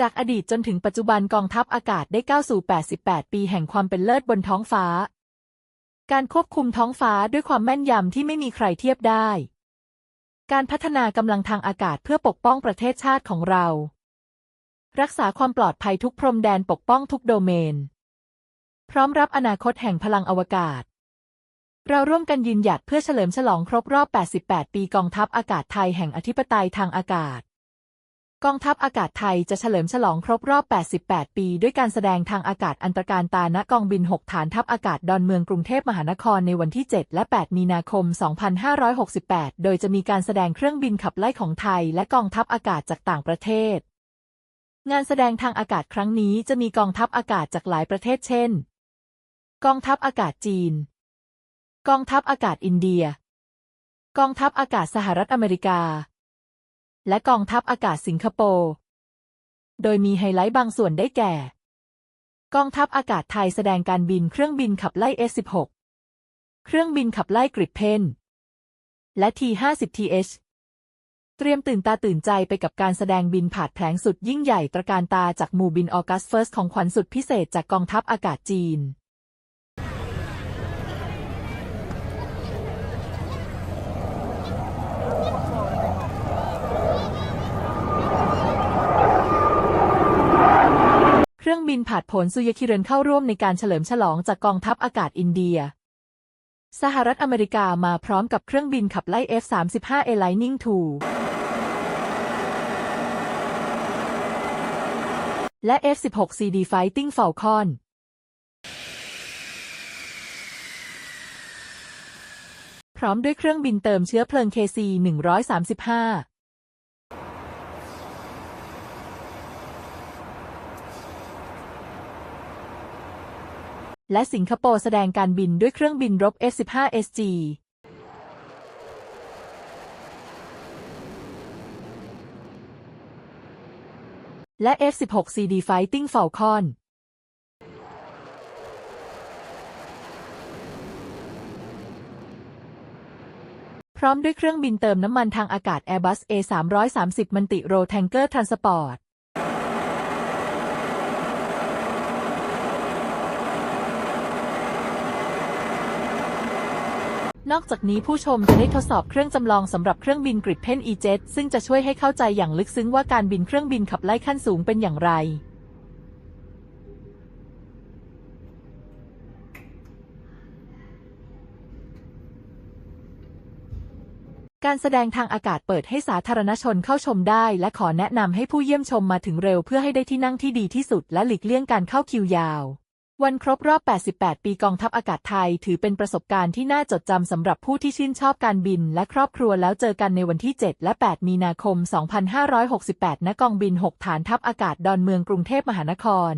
จากอดีตจนถึงปัจจุบันกองทัพอากาศได้ก้าวสู่ 88 ปีแห่งความเป็นเลิศบนท้องฟ้า การควบคุมท้องฟ้าด้วยความแม่นยำที่ไม่มีใครเทียบได้ การพัฒนากำลังทางอากาศเพื่อปกป้องประเทศชาติของเรา รักษาความปลอดภัยทุกพรมแดนปกป้องทุกโดเมน พร้อมรับอนาคตแห่งพลังอวกาศ เราร่วมกันยืนหยัดเพื่อเฉลิมฉลองครบรอบ 88 ปีกองทัพอากาศไทยแห่งอธิปไตยทางอากาศ กองทัพอากาศไทยจะเฉลิมฉลองครบรอบ 88 ปี ด้วยการแสดงทางอากาศอันตรการตาณกองบิน 6 ฐานทัพอากาศดอนเมืองกรุงเทพมหานครในวันที่ 7 และ 8 มีนาคม 2568 โดยจะมีการแสดงเครื่องบินขับไล่ของไทย และกองทัพอากาศจากต่างประเทศ งานแสดงทางอากาศครั้งนี้จะมีกองทัพอากาศจากหลายประเทศเช่น กองทัพอากาศจีน กองทัพอากาศอินเดีย กองทัพอากาศสหรัฐอเมริกา และกองทัพอากาศสิงคโปร์ โดยมีไฮไลท์บางส่วนได้แก่ กองทัพอากาศไทยแสดงการบินเครื่องบินขับไล่ S-16 เครื่องบินขับไล่กริปเพนและ T-50TH เตรียมตื่นตาตื่นใจไปกับการแสดงบินผาดแผลงสุดยิ่งใหญ่ตระการตาจากหมู่บินออกัสเฟิร์สของขวัญสุดพิเศษจากกองทัพอากาศจีน รื่องบินผาดผลซุยคิเรนเข้าร่วมในการเฉลิมฉลองจากกองทัพอากาศอินเดีย สหรัฐอเมริกามาพร้อมกับเครื่องบินขับไล่ F-35A Lightning II และ F-16CD Fighting Falcon พร้อมด้วยเครื่องบินเติมเชื้อเพลิง KC-135 และสิงคโปร์แสดงการบินด้วยเครื่องบินรบ F-15SG และ F-16CD Fighting Falcon พร้อมด้วยเครื่องบินเติมน้ำมันทางอากาศ Airbus A330 มันติโรแทงเกอร์ทรานสปอร์ต นอกจากนี้ผู้ชมจะได้ทดสอบเครื่องจำลองสำหรับเครื่องบินกริดเพน E-Jet ซึ่งจะช่วยให้เข้าใจอย่างลึกซึ้งว่าการบินเครื่องบินขับไล่ขั้นสูงเป็นอย่างไร การแสดงทางอากาศเปิดให้สาธารณชนเข้าชมได้ และขอแนะนำให้ผู้เยี่ยมชมมาถึงเร็วเพื่อให้ได้ที่นั่งที่ดีที่สุดและหลีกเลี่ยงการเข้าคิวยาว วันครบรอบ 88 ปีกองทัพอากาศไทย ถือเป็นประสบการณ์ที่น่าจดจำสำหรับผู้ที่ชื่นชอบการบินและครอบครัวแล้วเจอกันในวันที่ 7 และ 8 มีนาคม 2568 ณ กองบิน 6 ฐานทัพอากาศดอนเมืองกรุงเทพมหานคร